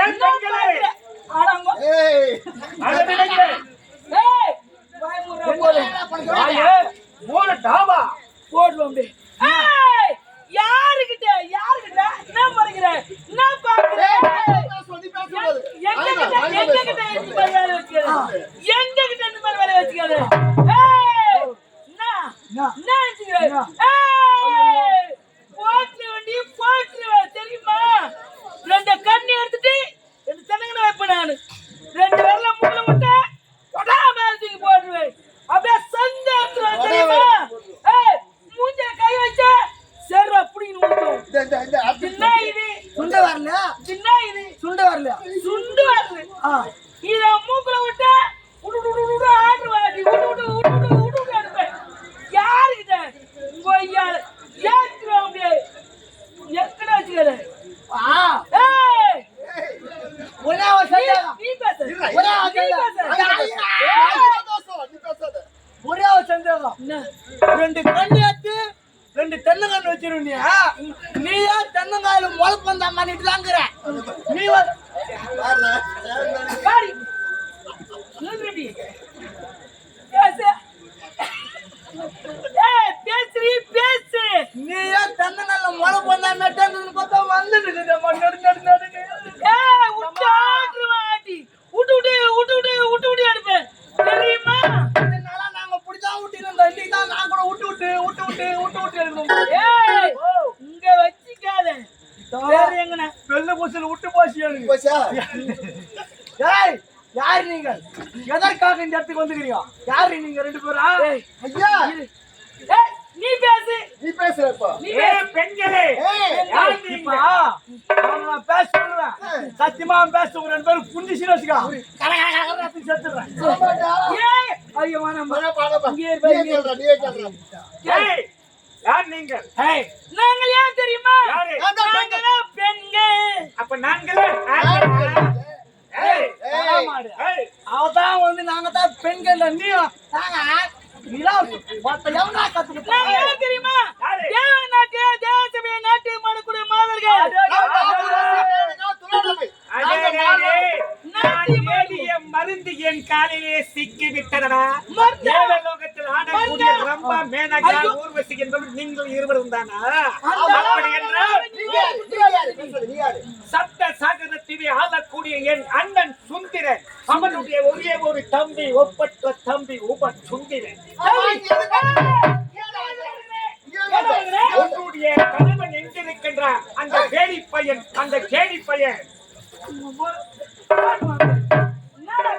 பெண் பெண்களே ஆடாங்க ஏய். அழகிடுங்க ஏய் வாய் மூடுறா. போடு வாயே மூணு டாபா. போடுவோம் டேய். ஏய் யாருகிட்ட யாருகிட்ட என்ன மறைக்கிற என்ன பாக்குற சொல்லி பேசக்கூடாது எங்ககிட்ட எங்ககிட்ட இந்த மாதிரி வேலை வச்சுக்காத எங்ககிட்ட இந்த மாதிரி வேலை வச்சுக்காத ஏய் என்ன என்ன வச்சுக்கிற ஏய் போட்டு வண்டி போட்டு தெரியுமா ரெண்டு கண்ணி எடுத்துட்டு ரெண்டு தென்னங்கனை வைப்பேன் நானு ரெண்டு வரல முள்ள முட்டை கொடா மேல தூக்கி போட்டுருவேன் அப்படியே சந்தேகத்துல தெரியுமா ஏய் மூஞ்சில கை வச்ச சரி அப்படின்னு ஊத்தும் இந்த இந்த இந்த அப்படி என்ன இது சுண்ட வரல என்ன இது சுண்ட வரல சுண்டு வருது ஆ இத மூக்குல விட்ட உடு உடு உடு உடு உடு உடு உடு உடு உடு அனுப்பேன் யாருக்கிட்ட கொய்யால ஏத்துறோம் அப்படியே எக்கட வச்சுக்கல ஆ. ஏய்! ஒரே ஒரு நீ சந்தேகம். நீ பேசு. ஒரே ஒரு நீ சந்தேகம். ஒரே ஒரு சந்தேகம்? ரெண்டு கண்ணு எடுத்து ரெண்டு தென்னங்கன்று வச்சிருந்தியா நீ ஏன் தென்னங்காயில முளைப்பந்தா பண்ணிட்டு தாங்கிற நீ வந்து பாருடா. பாடி நில்லுடி. பேசு ஏய் பேசுறீ பேசு நீ ஏன் தென்னங்காயில முளைப்பந்தா மெட்டன்னு பார்த்தா ஏய் விட்டு விட்டு விட்டு விட்டு விட்டு விட்டு விட்டு அனுப்பேன் தெரியுமா? இதனால நாங்க பிடிச்சா விட்டு இன்னைக்கு தான் நான் கூட விட்டு விட்டு விட்டு விட்டு விட்டு விட்டு எடுக்கணும் ஏய் இங்க வச்சிக்காத. வேற எங்கன வெள்ள பூசல் விட்டு போச்சு எனக்கு. போச்சா? ஏய் யார் நீங்கள்? எதற்காக இந்த இடத்துக்கு வந்துக்கிறீங்க யாரு நீங்க ரெண்டு பேரா? ஐயா, நீ பேசு. நீ பேசுற இப்போ. நீ பெண்களே. யார் நீங்க? நான் பேச சொல்லுவேன் சத்தியமா பேச உங்க ரெண்டு பேரும் புண்டிச்சு வச்சுக்கா. கர கர கர கர செத்துறேன். ஏய் ஐயோ பாடா. இங்கே சொல்றா, சொல்றா. ஏய் யார் நீங்கள் ஏய். நாங்கள் ஏன் தெரியுமா? யாரு நாங்களாம் பெண்கள் அப்ப நாங்களே ஆண்களா? ஏய் ஏய், மாடு ஏய் அவதான் வந்து நாங்க தான் பெண்கள் நீ நாங்க நிலா மத்த எவனா கத்துக்கிட்டா நாங்க ஏன் தெரியுமா யாரு? தேவ நாட்டு தேவசபைய நாட்டு மனுக்குடி மாதர்கள் துளாடமை. அடே, அடே, அடே. நான் தேடிய மருந்து என் காலிலே சிக்கி விட்டதடா மருந்து? தேவலோகத்தில் ஆடக்கூடிய மருந்து? ரம்பா மேனகா ஐயோ. ஊர்வசி என்பவர் நீங்கள் இருவரும் தானா? அப்படி என்றால்? சப்த சாகரத்திலே ஆளக்கூடிய என் அண்ணன் சுந்திரன். அவனுடைய ஒரே ஒரு தம்பி ஒப்பற்ற தம்பி உப சுந்திரன்? உன்னுடைய கணவன் எங்கிருக்கின்றான் அந்த கேடி பையன் அந்த கேடி பையன்.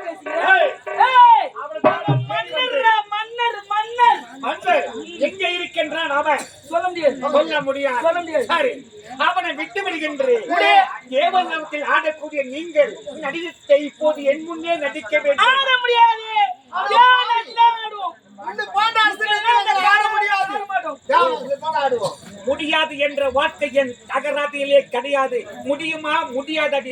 பேசுகிற? சொல்ல முடியாது. சொல்ல முடியாது. சொல்ல முடியாது. சரி. அவனை விட்டு விடுகின்றேன். தேவலோகத்தில் ஆடக்கூடிய நீங்கள் நடிகத்தை இப்போது என் முன்னே நடிக்க வேண்டும். ஆட முடியாது. முடியாது. முடியாது. என்ற வார்த்தை என் அகராதியிலே கிடையாது. முடியுமா? முடியாதடி.